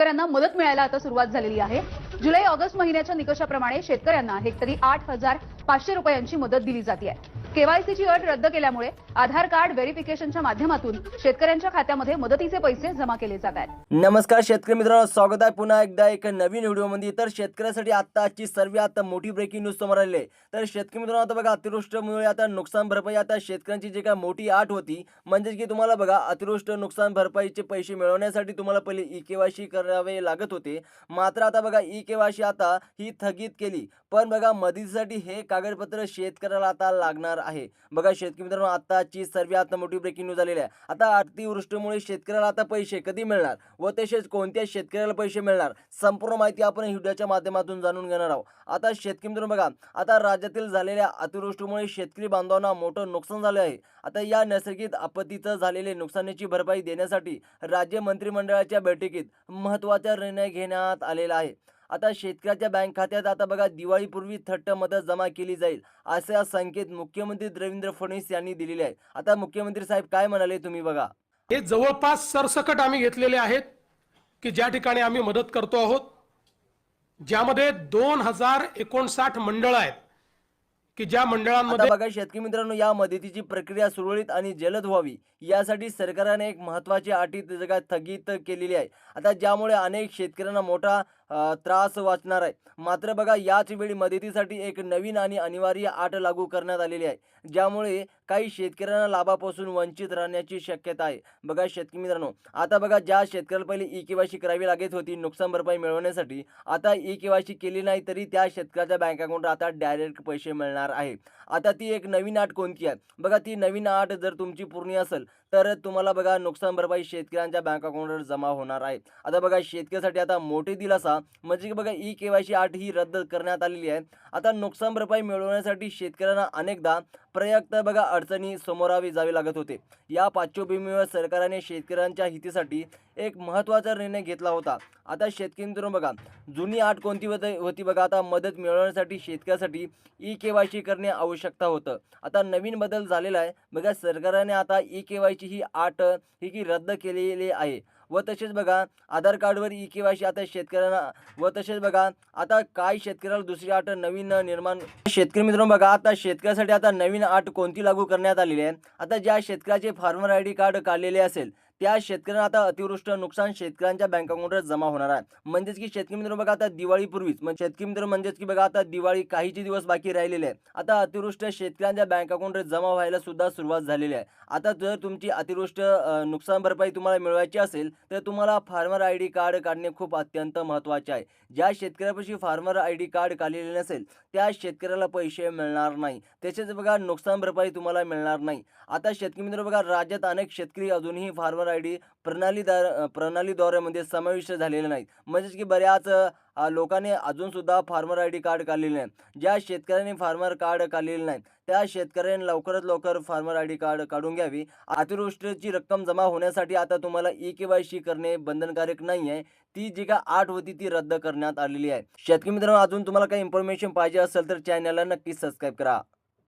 शेतकऱ्यांना मदत मिळायला आता सुरुवात झालेली आहे. जुलै ऑगस्ट महिन्याच्या निकषाप्रमाणे शेतकऱ्यांना हेक्टरी आठ हजार पाचशे रुपयांची मदत दिली जाते केवायसीची अट रद्द केल्यामुळे आधार कार्ड व्हेरिफिकेशनच्या माध्यमातून शेतकऱ्यांच्या खात्यामध्ये मदतीचे पैसे जमा केले जात आहेत. नमस्कार शेतकरी मित्रांनो स्वागत आहे पुन्हा एकदा एक नवीन व्हिडिओमध्ये. तर शेतकऱ्यासाठी आत्ताची सर्वात मोठी ब्रेकिंग न्यूज समोर आली तर शेतकरी मित्रांनो आता बघा अतिवृष्टीमुळे आता नुकसान भरपाई आता शेतकऱ्यांची जी काय मोठी आठ होती म्हणजेच की तुम्हाला बघा अतिवृष्ट नुकसान भरपाईचे पैसे मिळवण्यासाठी तुम्हाला पहिले ई केवायसी करावे लागत होते. मात्र आता बघा ई केवायसी आता ही स्थगित केली. पण बघा मदतीसाठी हे कागदपत्र शेतकऱ्याला आता लागणार आहे. बघा शेतकरी मित्रांनो आताची सर्वात मोठी ब्रेकिंग न्यूज आलेली आहे. आता अतिवृष्टीमुळे शेतकऱ्याला आता पैसे कधी मिळणार व तसेच कोणत्या शेतकऱ्याला पैसे मिळणार संपूर्ण माहिती आपण व्हिडिओच्या माध्यमातून जाणून घेणार आहोत. आता शेतकरी मित्रांनो बघा आता राज्यातील झालेल्या अतिवृष्टीमुळे शेतकरी बांधवांना मोठं नुकसान झालं आहे. आता या नैसर्गिक आपत्तीचं झालेले नुकसानीची भरपाई देण्यासाठी राज्य मंत्रिमंडळाच्या बैठकीत महत्त्वाचा निर्णय घेण्यात आलेला आहे. आता शेतकऱ्याच्या बँक खात्यात आता बघा दिवाळीपूर्वी थट्ट मदत जमा केली जाईल असा संकेत मुख्यमंत्री देवेंद्र फडणवीस यांनी दिलेले आहे आता मुख्यमंत्री साहेब काय म्हणाले तुम्ही बघा? हे जवळपास सरसकट आम्ही घेतलेले आहेत की ज्या ठिकाणी आम्ही मदत करतो आहोत ज्यामध्ये दोन हजार एकोणसाठ मंडळ आहेत की ज्या मंडळांमध्ये बघा शेतकरी मित्रांनो या मदतीची प्रक्रिया सुरळीत आणि जलद व्हावी यासाठी सरकारने एक महत्वाची अटी जगात स्थगित केलेली आहे. आता ज्यामुळे अनेक शेतकऱ्यांना मोठा त्रास वाचणार आहे. मात्र बघा याच वेळी मदतीसाठी एक नवीन आणि अनिवार्य आट लागू करण्यात आलेली आहे ज्यामुळे काही शेतकऱ्यांना लाभापासून वंचित राहण्याची शक्यता आहे. बघा शेतकरी मित्रांनो आता बघा ज्या शेतकऱ्याला पहिले ई केवायसी करावी लागत होती नुकसान भरपाई मिळवण्यासाठी आता ई केवायसी केली नाही तरी त्या शेतकऱ्याच्या बँक अकाउंटवर आता डायरेक्ट पैसे मिळणार आहे आता ती एक नवीन आट कोणती आहे? बघा ती नवीन आट जर तुमची पूर्ण असेल तर तुम्हाला बघा नुकसान भरपाई शेतकऱ्यांच्या बँक अकाउंटवर जमा होणार आहे. आता बघा शेतकऱ्यासाठी आता मोठे दिलासा म्हणजे की बघा ई के वाय सी आठ ही रद्द करण्यात आलेली आहे. आता नुकसान भरपाई मिळवण्यासाठी शेतकऱ्यांना अनेकदा प्रयत्न बघा अडचणी समोरावे जावे लागत होते. या पार्श्वभूमीवर सरकारने शेतकऱ्यांच्या हितासाठी एक महत्त्वाचा निर्णय घेतला होता. आता शेतकरी मित्रांनो बघा जुनी आठ कोणती होती होती बघा आता मदत मिळवण्यासाठी शेतकऱ्यासाठी ई के वाय सी करणे आवश्यकता होतं. आता नवीन बदल झालेला आहे. बघा सरकारने आता ई के वाय सी ही आठ ही की रद्द केलेली आहे. व तसेच बघा आधार कार्डवर ई के वाय सी आता शेतकऱ्यांना व तसेच बघा आता काय शेतकऱ्याला दुसरी आट नवीन निर्माण शेतकरी मित्रांनो बघा आता शेतकऱ्यासाठी आता नवीन आट कोणती लागू करण्यात आलेली आहे? आता ज्या शेतकऱ्याचे फार्मर आय डी कार्ड काढलेले असेल त्या शेतकऱ्यांना आता अतिवृष्ट नुकसान शेतकऱ्यांच्या बँक अकाउंटवर जमा होणार आहे. म्हणजेच की शेतकरी मित्र बघा आता दिवाळीपूर्वीच म्हणजे शेतकरी मित्र म्हणजेच की बघा आता दिवाळी काहीचे दिवस बाकी राहिलेले आहे. आता अतिवृष्ट शेतकऱ्यांच्या बँक अकाउंटवर जमा व्हायला सुद्धा सुरुवात झालेली आहे. आता जर तुमची अतिवृष्ट नुकसान भरपाई तुम्हाला मिळवायची असेल तर तुम्हाला फार्मर आय डी कार्ड काढणे खूप अत्यंत महत्त्वाचे आहे. ज्या शेतकऱ्यापाशी फार्मर आय डी कार्ड काढलेले नसेल त्या शेतकऱ्याला पैसे मिळणार नाही. तसेच बघा नुकसान भरपाई तुम्हाला मिळणार नाही. आता शेतकरी मित्र बघा राज्यात अनेक शेतकरी अजूनही फार्मर आय डी प्रणालीदार प्रणालीद्वारेमध्ये समाविष्ट झालेले नाहीत. म्हणजेच की बऱ्याच लोकांनी अजूनसुद्धा फार्मर आय डी कार्ड काढलेले नाही ज्या शेतकऱ्यांनी फार्मर कार्ड काढलेले नाही त्या शेतकऱ्यांनी लवकरात लवकर फार्मर आय डी कार्ड काढून घ्यावी. अतिवृष्टीची रक्कम जमा होण्यासाठी आता तुम्हाला ई के वाय सी करणे बंधनकारक नाही आहे. ती जी काय आठ होती ती रद्द करण्यात आलेली आहे. शेतकरी मित्रांनो अजून तुम्हाला काही इन्फॉर्मेशन पाहिजे असेल तर चॅनलला नक्की सबस्क्राईब करा.